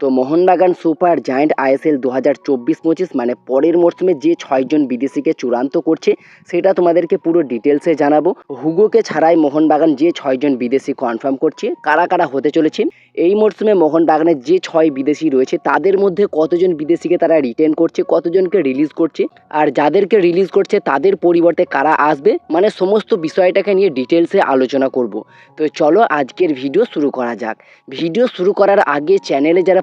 তো Mohun Bagan super giant ISL দু হাজার চব্বিশ পঁচিশ মানে পরের মরশুমে যে ছয়জন বিদেশিকে চূড়ান্ত করছে, সেটা তোমাদেরকে পুরো ডিটেলসে জানাব। হুগোকে ছাড়াই মোহনবাগান যে ছয়জন বিদেশি কনফার্ম করছে, কারা কারা হতে চলেছে, এই মরশুমে মোহনবাগানের যে ছয় বিদেশি রয়েছে, তাদের মধ্যে কতজন বিদেশিকে তারা রিটেন করছে, কতজনকে রিলিজ করছে, আর যাদেরকে রিলিজ করছে, তাদের পরিবর্তে কারা আসবে মানে সমস্ত বিষয়টাকে নিয়ে ডিটেলসে আলোচনা করব। তো চলো আজকের ভিডিও শুরু করা যাক। ভিডিও শুরু করার আগে চ্যানেলে যারা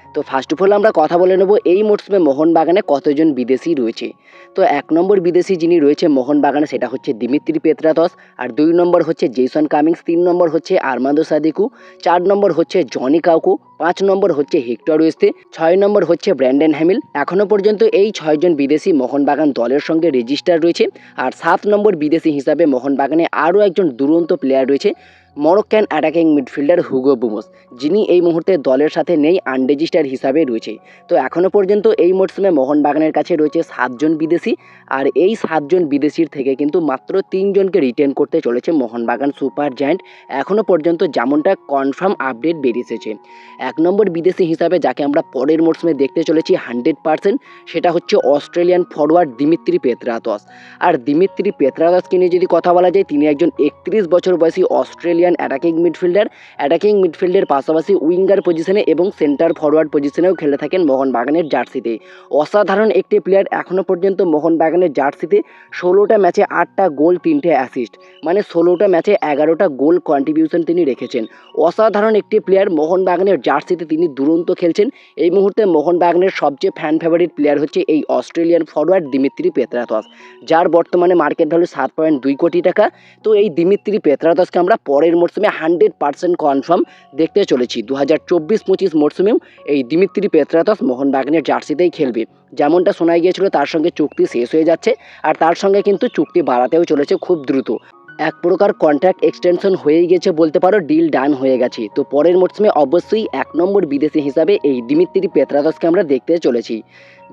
তো ফার্স্ট অফ অল আমরা কথা বলে নেব এই মরশুমে মোহনবাগানে কতজন বিদেশি রয়েছে। তো এক নম্বর বিদেশি যিনি রয়েছে মোহনবাগানে সেটা হচ্ছে দিমিত্রি পেত্রাতস, আর দুই নম্বর হচ্ছে জেসন কামিংস, তিন নম্বর হচ্ছে আরমান্দো সাদিকু, চার নম্বর হচ্ছে জনি কাউকু, পাঁচ নম্বর হচ্ছে হেক্টর ওয়েস্তে, ছয় নম্বর হচ্ছে ব্র্যান্ডেন হ্যামিল। এখনও পর্যন্ত এই ছয়জন বিদেশি মোহনবাগান দলের সঙ্গে রেজিস্টার রয়েছে, আর সাত নম্বর বিদেশি হিসাবে মোহনবাগানে আরও একজন দুরন্ত প্লেয়ার রয়েছে Moroccan attacking midfielder Hugo Boumous যিনি এই মুহূর্তে দলের সাথে নেই আনরেজিস্টার হিসাবে রয়েছে। তো এখনও পর্যন্ত এই মরশুমে মোহনবাগানের কাছে রয়েছে সাতজন বিদেশি, আর এই সাতজন বিদেশির থেকে কিন্তু মাত্র তিনজনকে রিটেন করতে চলেছে মোহনবাগান সুপার জায়ান্ট। এখনও পর্যন্ত যেমনটা কনফার্ম আপডেট বেরিয়েছে। এক নম্বর বিদেশি হিসাবে যাকে আমরা পরের মরশুমে দেখতে চলেছি হান্ড্রেড পার্সেন্ট, সেটা হচ্ছে অস্ট্রেলিয়ান ফরওয়ার্ড দিমিত্রি পেত্রাতস আর দিমিত্রি পেত্রাতসকে নিয়ে যদি কথা বলা যায়, তিনি একজন একত্রিশ বছর বয়সী অস্ট্রেলিয়ান অ্যাটাকিং মিডফিল্ডার অ্যাটাকিং মিডফিল্ডের পাশাপাশি উইঙ্গার পজিশনে এবং সেন্টার ফরওয়ার্ড পজিশনেও খেলে থাকেন মোহনবাগানের জার্সিতে। অসাধারণ একটি প্লেয়ার এখনও পর্যন্ত মোহনবাগানের জার্সিতে ষোলোটা ম্যাচে আটটা গোল, তিনটে অ্যাসিস্ট মানে ষোলোটা ম্যাচে এগারোটা গোল কন্ট্রিবিউশন তিনি রেখেছেন। অসাধারণ একটি প্লেয়ার মোহনবাগানের জার্সিতে তিনি দুরন্ত খেলছেন। এই মুহূর্তে মোহনবাগানের সবচেয়ে ফ্যান ফেভারিট প্লেয়ার হচ্ছে এই অস্ট্রেলিয়ান ফরওয়ার্ড দিমিত্রি পেত্রাতস যার বর্তমানে মার্কেট ভ্যালু সাত পয়েন্ট দুই কোটি টাকা। তো এই দিমিত্রি পেত্রাতসকে আমরা পরের মরশুমে হান্ড্রেড পার্সেন্ট কনফার্ম দেখতে চলেছি। দু হাজার চব্বিশ পঁচিশ মরশুমেও এই দিমিত্রি পেত্রাতস মোহনবাগানের জার্সিতেই খেলবে। যেমনটা শোনা গিয়েছিল, তার সঙ্গে চুক্তি শেষ হয়ে যাচ্ছে আর তার সঙ্গে কিন্তু চুক্তি বাড়াতেও চলেছে খুব দ্রুত। এক প্রকার কন্ট্রাক্ট এক্সটেনশন হয়ে গেছে বলতে পারো ডিল ডান হয়ে গেছে। তো পরের মরশুমে অবশ্যই এক নম্বর বিদেশি হিসাবে এই দিমিত্রি পেত্রাদসকে আমরা দেখতে চলেছি।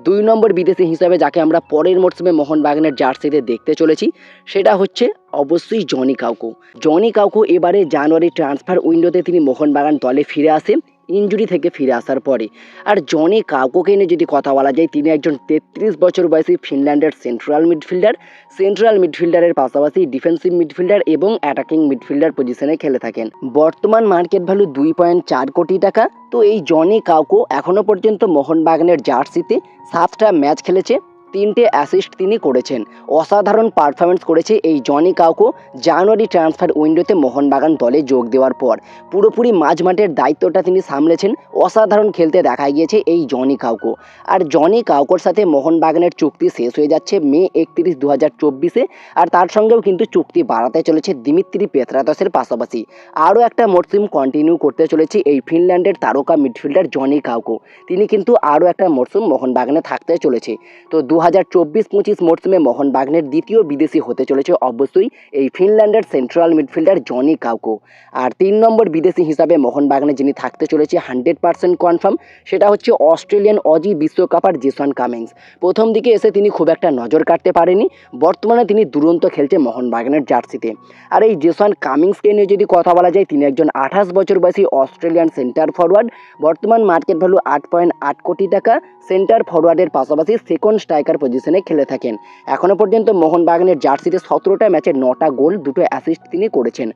দুই নম্বর বিদেশি হিসাবে যাকে আমরা পরের মরশুমে মোহনবাগানের জার্সিতে দেখতে চলেছি, সেটা হচ্ছে অবশ্যই জনি কাউকু জনি কাউকু এবারে জানুয়ারি ট্রান্সফার উইন্ডোতে তিনি মোহনবাগান দলে ফিরে আসে ইনজুরি থেকে ফিরে আসার পরে। আর জনি কাউকুকে নিয়ে যদি কথা বলা যায়, তিনি একজন তেত্রিশ বছর বয়সী ফিনল্যান্ডের সেন্ট্রাল মিডফিল্ডার সেন্ট্রাল মিডফিল্ডারের পাশাপাশি ডিফেন্সিভ মিডফিল্ডার এবং অ্যাটাকিং মিডফিল্ডার পজিশনে খেলে থাকেন। বর্তমান মার্কেট ভ্যালু দুই পয়েন্ট চার কোটি টাকা। তো এই জনি কাউকো এখনও পর্যন্ত মোহনবাগানের জার্সিতে সাতটা ম্যাচ খেলেছে। তিনটে অ্যাসিস্ট তিনি করেছেন। অসাধারণ পারফরমেন্স করেছে এই জনি কাউকো জানুয়ারি ট্রান্সফার উইন্ডোতে মোহনবাগান দলে যোগ দেওয়ার পর। পুরোপুরি মাঝমাঠের দায়িত্বটা তিনি সামলেছেন, অসাধারণ খেলতে দেখা গিয়েছে এই জনি কাউকো আর জনি কাউকোর সাথে মোহনবাগানের চুক্তি শেষ হয়ে যাচ্ছে মে একত্রিশ দু হাজার চব্বিশে, আর তার সঙ্গেও কিন্তু চুক্তি বাড়াতে চলেছে দিমিত্রি পেত্রাতসের পাশাপাশি। আরও একটা মরসুম কন্টিনিউ করতে চলেছে এই ফিনল্যান্ডের তারকা মিডফিল্ডার জনি কাউকো তিনি কিন্তু আরও একটা মরসুম মোহনবাগানে থাকতে চলেছে। তো দু হাজার চব্বিশ পঁচিশ মরসুমে মোহনবাগানের দ্বিতীয় বিদেশি হতে চলেছে অবশ্যই এই ফিনল্যান্ডের সেন্ট্রাল মিডফিল্ডার জনি কাউকো। আর তিন নম্বর বিদেশি হিসাবে মোহনবাগানে যিনি থাকতে চলেছে, হান্ড্রেড পার্সেন্ট কনফার্ম, সেটা হচ্ছে অস্ট্রেলিয়ান অজি বিশ্বকাপার জেসন কামিংস। প্রথম দিকে এসে তিনি খুব একটা নজর কাটতে পারেনি, বর্তমানে তিনি দুরন্ত খেলছে মোহনবাগানের জার্সিতে। আর এই জেসন কামিংসকে নিয়ে যদি কথা বলা যায়, তিনি একজন আঠাশ বছর বয়সী অস্ট্রেলিয়ান সেন্টার ফরওয়ার্ড বর্তমান মার্কেট ভ্যালু আট পয়েন্ট আট কোটি টাকা, সেন্টার ফরওয়ার্ডের পাশাপাশি সেকেন্ড স্ট্রাইকার পজিশনে খেলে থাকেন। এখনও পর্যন্ত মোহনবাগানের জার্সিতে সতেরোটা ম্যাচে নটা গোল, দুটো অ্যাসিস্ট তিনি করেছেন।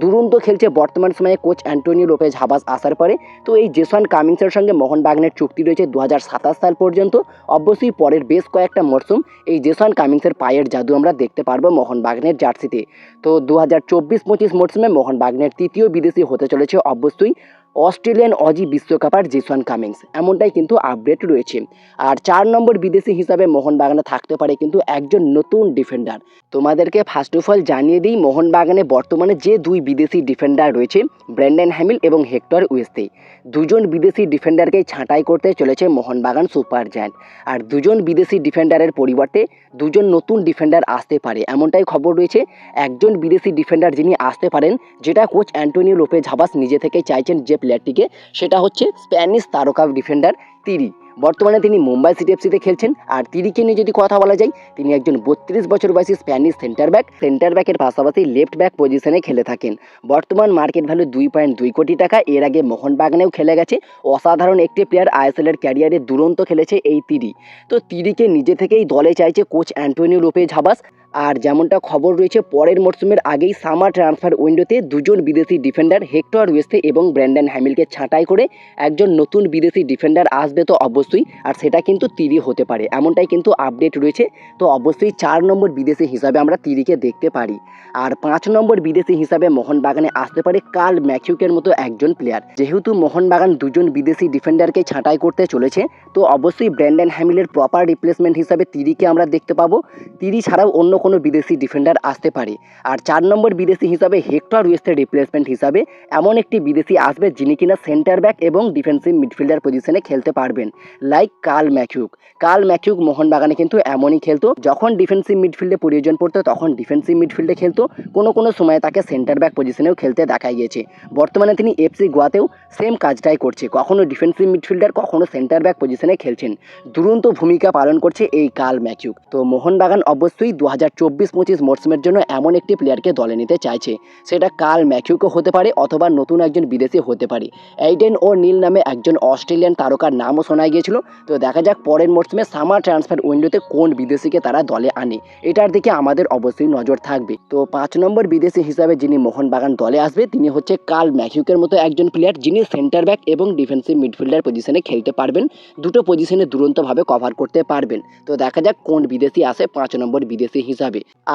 দুরন্ত খেলছে বর্তমান সময়ে কোচ অ্যান্টোনিও লোপেজ হাবাস আসার পরে। তো এই জেসন কামিংসের সঙ্গে মোহনবাগানের চুক্তি রয়েছে দু হাজার সাতাশ সাল পর্যন্ত। অবশ্যই পরের বেশ কয়েকটা মরশুম এই জেসন কামিংসের পায়ের জাদু আমরা দেখতে পারব মোহনবাগানের জার্সিতে। তো দু হাজার চব্বিশ পঁচিশ মরশুমে মোহনবাগানের তৃতীয় বিদেশি হতে চলেছে অবশ্যই অস্ট্রেলিয়ান অজি বিশ্বকাপার জেসন কামিংস। এমনটাই কিন্তু আপডেট রয়েছে। আর চার নম্বর বিদেশি হিসাবে মোহনবাগানে থাকতে পারে কিন্তু একজন নতুন ডিফেন্ডার তোমাদেরকে ফার্স্ট অফ অল জানিয়ে দিই, মোহনবাগানে বর্তমানে যে দুই বিদেশি ডিফেন্ডার রয়েছে, ব্র্যান্ডন হ্যামিল এবং হেক্টর ওয়েস্তে। দুজন বিদেশি ডিফেন্ডারকে ছাঁটাই করতে চলেছে মোহনবাগান সুপার জায়ান্ট। আর দুজন বিদেশি ডিফেন্ডারের পরিবর্তে দুজন নতুন ডিফেন্ডার আসতে পারে। এমনটাই খবর রয়েছে, একজন বিদেশি ডিফেন্ডার যিনি আসতে পারেন, যেটা কোচ অ্যান্টোনিও লোপে ঝাবাস নিজে থেকে চাইছেন যে প্লেয়ারটিকে সেটা হচ্ছে স্প্যানিশ তারকা ডিফেন্ডার তিরি। বর্তমানে তিনি মুম্বাই সিটি এফসিতে খেলছেন, আর তিরিকে নিয়ে যদি কথা বলা যায়, তিনি একজন বত্রিশ বছর বয়সী স্প্যানিশ সেন্টার ব্যাক সেন্টার ব্যাকের পাশাপাশি লেফট ব্যাক পজিশনে খেলে থাকেন। বর্তমান মার্কেট ভ্যালু দুই পয়েন্ট দুই কোটি টাকা, এর আগে মোহনবাগানেও খেলে গেছে, অসাধারণ একটি প্লেয়ার আইএসএলের ক্যারিয়ারে দুরন্ত খেলেছে এই তিরি। তো তিরিকে নিজে থেকেই দলে চাইছে কোচ অ্যান্টোনিও লোপে ঝাবাস আর যেমনটা খবর রয়েছে, পরের মরশুমের আগেই সামার ট্রান্সফার উইন্ডোতে দুজন বিদেশি ডিফেন্ডার হেক্টর ওয়েস্তে এবং ব্র্যান্ডন হ্যামিলকে ছাঁটাই করে একজন নতুন বিদেশি ডিফেন্ডার আসবে তো অবশ্যই, আর সেটা কিন্তু তিরি হতে পারে। এমনটাই কিন্তু আপডেট রয়েছে, তো অবশ্যই চার নম্বর বিদেশি হিসাবে আমরা তিরিকে দেখতে পারি। আর পাঁচ নম্বর বিদেশি হিসাবে মোহনবাগানে আসতে পারে কাল ম্যাকিউকের মতো একজন প্লেয়ার যেহেতু মোহনবাগান দুজন বিদেশি ডিফেন্ডারকে ছাঁটাই করতে চলেছে, তো অবশ্যই ব্র্যান্ডন হ্যামিলের প্রপার রিপ্লেসমেন্ট হিসাবে তিরিকে আমরা দেখতে পাবো। তিরি ছাড়াও অন্য কোনো বিদেশি ডিফেন্ডার আসতে পারে। আর চার নম্বর বিদেশি হিসাবে হেক্টর ওয়েস্টের রিপ্লেসমেন্ট হিসাবে এমন একটি বিদেশি আসবে যিনি কিনা সেন্টার ব্যাক এবং ডিফেন্সিভ মিডফিল্ডার পজিশনে খেলতে পারবেন। লাইক কাল ম্যাকিউক কাল ম্যাকিউক মোহনবাগানে কিন্তু এমনই খেলতো, যখন ডিফেন্সিভ মিডফিল্ডে প্রয়োজন পড়তো, তখন ডিফেন্সিভ মিডফিল্ডে খেলতো। কোনো কোনো সময় তাকে সেন্টার ব্যাক পজিশনেও খেলতে দেখা গিয়েছে। বর্তমানে তিনি এফসি গোয়াতেও সেম কাজটাই করছে। কখনো ডিফেন্সিভ মিডফিল্ডার কখনো সেন্টার ব্যাক পজিশনে খেলছেন। দুরন্ত ভূমিকা পালন করছে এই কাল ম্যাকিউক তো মোহনবাগান অবশ্যই দু হাজার চব্বিশ পঁচিশ মরসুমের জন্য এমন একটি প্লেয়ারকে দলে নিতে চাইছে। সেটা কাল ম্যাকিউকও হতে পারে অথবা নতুন একজন বিদেশি হতে পারে। এইডেন ও নীল নামে একজন অস্ট্রেলিয়ান তারকার নামও শোনা গিয়েছিল। তো দেখা যাক পরের মরসুমে সামার ট্রান্সফার উইন্ডোতে কোন বিদেশিকে তারা দলে আনে। এটার দিকে আমাদের অবশ্যই নজর থাকবে। তো পাঁচ নম্বর বিদেশি হিসাবে যিনি মোহনবাগান দলে আসবে, তিনি হচ্ছে কাল ম্যাকিউকের মতো একজন প্লেয়ার যিনি সেন্টার ব্যাক এবং ডিফেন্সিভ মিডফিল্ডার পজিশনে খেলতে পারবেন। দুটো পজিশনে দুরন্তভাবে কভার করতে পারবেন। তো দেখা যাক কোন বিদেশি আসে পাঁচ নম্বর বিদেশি হিসাবে।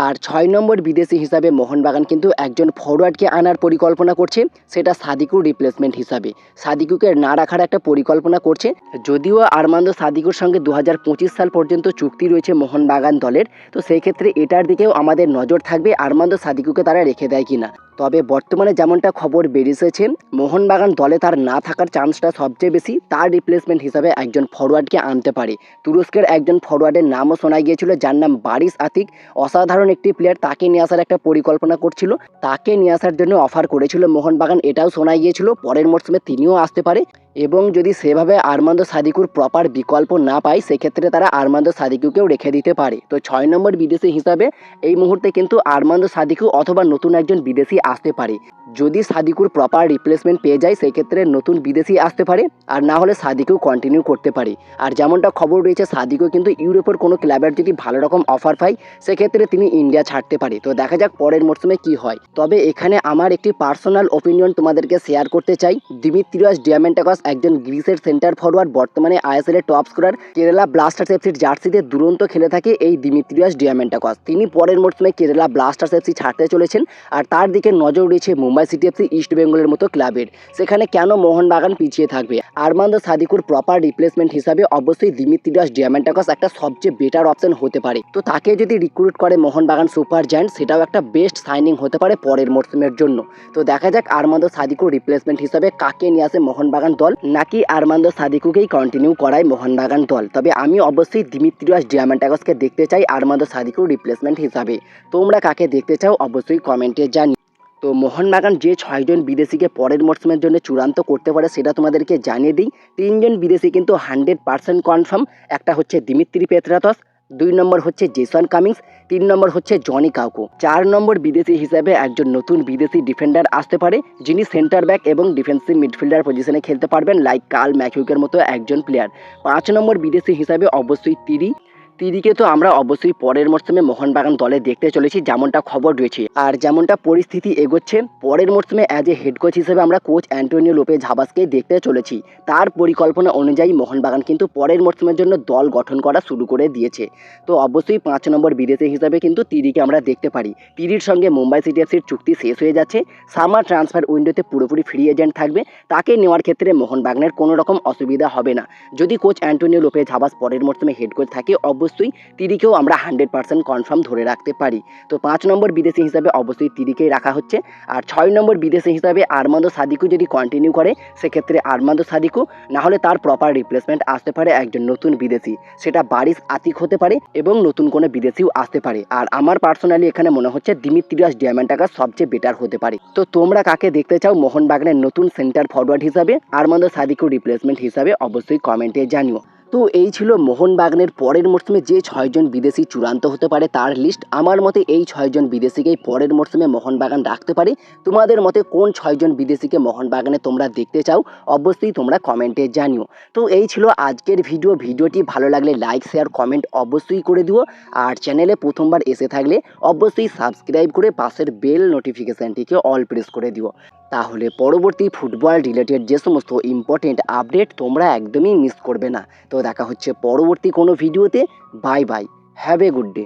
আর ছয় নম্বর বিদেশি হিসাবে মোহনবাগান কিন্তু একজন ফরওয়ার্ডকে আনার পরিকল্পনা করছে, সেটা সাদিকুর রিপ্লেসমেন্ট হিসাবে। সাদিকুকে না রাখার একটা পরিকল্পনা করছে, যদিও আরমান্দ সাদিকুর সঙ্গে দু হাজার পঁচিশ সাল পর্যন্ত চুক্তি রয়েছে মোহনবাগান দলের, তো সেই ক্ষেত্রে এটার দিকেও আমাদের নজর থাকবে আরমান্দ সাদিকুকে তারা রেখে দেয় কিনা। তবে বর্তমানে যেমনটা খবর বেরিয়েছে, মোহনবাগান দলে তার না থাকার চান্সটা সবচেয়ে বেশি। তার রিপ্লেসমেন্ট হিসাবে একজন ফরওয়ার্ডকে আনতে পারে। তুরস্কের একজন ফরওয়ার্ডের নামও শোনা গিয়েছিল, যার নাম বারিস আতিক। অসাধারণ একটি প্লেয়ার তাকে নিয়ে আসার একটা পরিকল্পনা করছিল। তাকে নিয়ে আসার জন্য অফার করেছিল মোহনবাগান, এটাও শোনা গিয়েছিল। পরের মরশুমে তিনিও আসতে পারে। এবং যদি সেভাবে আরমান্দ সাদিকুর প্রপার বিকল্প না পায়, সেক্ষেত্রে তারা আরমান্দ সাদিকুকেও রেখে দিতে পারে। তো ছয় নম্বর বিদেশি হিসাবে এই মুহূর্তে কিন্তু আরমান্দ সাদিকু অথবা নতুন একজন বিদেশি আসতে পারে। যদি সাদিকুর প্রপার রিপ্লেসমেন্ট পেয়ে যায়, সেক্ষেত্রে নতুন বিদেশি আসতে পারে, আর না হলে সাদিকেও কন্টিনিউ করতে পারে। আর যেমনটা খবর রয়েছে সাদিকু কিন্তু ইউরোপের কোনো ক্লাবের যদি ভালো রকম অফার পায়, সেক্ষেত্রে তিনি ইন্ডিয়া ছাড়তে পারে। তো দেখা যাক পরের মরশুমে কি হয়। তবে এখানে আমার একটি পার্সোনাল ওপিনিয়ন তোমাদেরকে শেয়ার করতে চাই। দিমিত্রিয়াস ডিয়ামেন্টাকস একজন গ্রিসের সেন্টার ফরওয়ার্ড বর্তমানে আইএসএল এর টপ স্কোরার কেরালা ব্লাস্টার্স এফসির জার্সিতে দুরন্ত খেলে থাকে এই দিমিত্রিয়াস ডিয়ামেন্টাকস। তিনি পরের মরশুমে কেরালা ব্লাস্টার্স এফসি ছাড়তে চলেছেন, আর তার দিকে নজর রয়েছে মুম্বাই সিটি এফসি ইস্ট বেঙ্গলের মতো ক্লাবের। সেখানে কেন মোহনবাগান পিছিয়ে থাকবে? আরমান্দ সাদিকুর প্রপার রিপ্লেসমেন্ট হিসাবে অবশ্যই দিমিত্রিয়াস ডিয়ামেন্টাকস একটা সবচেয়ে বেটার অপশন হতে পারে। তো তাকে যদি রিক্রুট করে মোহনবাগান সুপার জায়ান্ট সেটাও একটা বেস্ট সাইনিং হতে পারে পরের মরশুমের জন্য। তো দেখা যাক আরমান্দ সাদিকুর রিপ্লেসমেন্ট হিসাবে কাকে নিয়ে আসে মোহনবাগান দল, নাকি আরমান্দ সাদিকুকেই কন্টিনিউ করায় মোহনবাগান দল। তবে আমি অবশ্যই দিমিত্রিয়াস ডিয়ামেন্টাকসকে দেখতে চাই আরমান্দ সাদিকুর রিপ্লেসমেন্ট হিসাবে। তোমরা কাকে দেখতে চাও অবশ্যই কমেন্টে জানি তো মোহনবাগান যে ছয়জন বিদেশিকে পরের মরশুমের জন্য চূড়ান্ত করতে পারে সেটা তোমাদেরকে জানিয়ে দিই। তিনজন বিদেশি কিন্তু হান্ড্রেড পার্সেন্ট কনফার্ম, একটা হচ্ছে দিমিত্রি পেত্রাতস, দুই নম্বর হচ্ছে জেসন কামিংস, তিন নম্বর হচ্ছে জনি কাউকো। চার নম্বর বিদেশি হিসাবে একজন নতুন বিদেশি ডিফেন্ডার আসতে পারে, যিনি সেন্টার ব্যাক এবং ডিফেন্সিভ মিডফিল্ডার পজিশনে খেলতে পারবেন, লাইক কাল ম্যাকিউকের মতো একজন প্লেয়ার। পাঁচ নম্বর বিদেশি হিসাবে অবশ্যই তিরি তিরিকে তো আমরা অবশ্যই পরের মরশুমে মোহনবাগান দলে দেখতে চলেছি, যেমনটা খবর রয়েছে। আর যেমনটা পরিস্থিতি এগোচ্ছে, পরের মরশুমে অ্যাজ এ হেড কোচ হিসেবে আমরা কোচ অ্যান্টোনিও লোপে ঝাবাসকে দেখতে চলেছি। তার পরিকল্পনা অনুযায়ী মোহনবাগান কিন্তু পরের মরশুমের জন্য দল গঠন করা শুরু করে দিয়েছে। তো অবশ্যই পাঁচ নম্বর বিদেশি হিসাবে কিন্তু তিরিকে আমরা দেখতে পারি। তিরির সঙ্গে মুম্বাই সিটি এফসির চুক্তি শেষ হয়ে যাচ্ছে। সামার ট্রান্সফার উইন্ডোতে পুরোপুরি ফ্রি এজেন্ট থাকবে। তাকে নেওয়ার ক্ষেত্রে মোহনবাগানের কোনো রকম অসুবিধা হবে না। যদি কোচ অ্যান্টোনিও লোপে ঝাবাস পরের মরশুমে হেড কোচ থাকে অবশ্যই তিরিকেও আমরা হান্ড্রেড পার্সেন্ট কনফার্ম ধরে রাখতে পারি। তো পাঁচ নম্বর বিদেশি হিসাবে অবশ্যই তিরিকেই রাখা হচ্ছে। আর ছয় নম্বর বিদেশি হিসাবে আরমান্দো সাদিকু যদি কন্টিনিউ করে, সেক্ষেত্রে আরমান্দো সাদিকু না হলে তার প্রপার রিপ্লেসমেন্ট আসতে পারে একজন নতুন বিদেশি। সেটা বারিশ আতিক হতে পারে এবং নতুন কোনো বিদেশিও আসতে পারে। আর আমার পার্সোনালি এখানে মনে হচ্ছে দিমিত্রিয়াস ডিয়ামেন্টাকা সবচেয়ে বেটার হতে পারে। তো তোমরা কাকে দেখতে চাও মোহনবাগানের নতুন সেন্টার ফরওয়ার্ড হিসাবে? আরমান্দো সাদিকুর রিপ্লেসমেন্ট হিসাবে অবশ্যই কমেন্টে জানিও। তো এই ছিল মোহনবাগানের পরের মরশুমে যে ছয়জন বিদেশি চূড়ান্ত হতে পারে তার লিস্ট। আমার মতে এই ছয়জন বিদেশিকেই পরের মরশুমে মোহনবাগান রাখতে পারে। তোমাদের মতে কোন ছয়জন বিদেশিকে মোহনবাগানে তোমরা দেখতে চাও? অবশ্যই তোমরা কমেন্টে জানিও। তো এই ছিল আজকের ভিডিও। ভিডিওটি ভালো লাগলে লাইক, শেয়ার, কমেন্ট অবশ্যই করে দিও। আর চ্যানেলে প্রথমবার এসে থাকলে অবশ্যই সাবস্ক্রাইব করে পাশের বেল নোটিফিকেশানটিকে অল প্রেস করে দিও। তাহলে পরবর্তী ফুটবল রিলেটেড যে সমস্ত ইম্পর্টেন্ট আপডেট তোমরা একদমই মিস করবে না। তো দেখা হচ্ছে পরবর্তী কোনো ভিডিওতে bye bye have a good day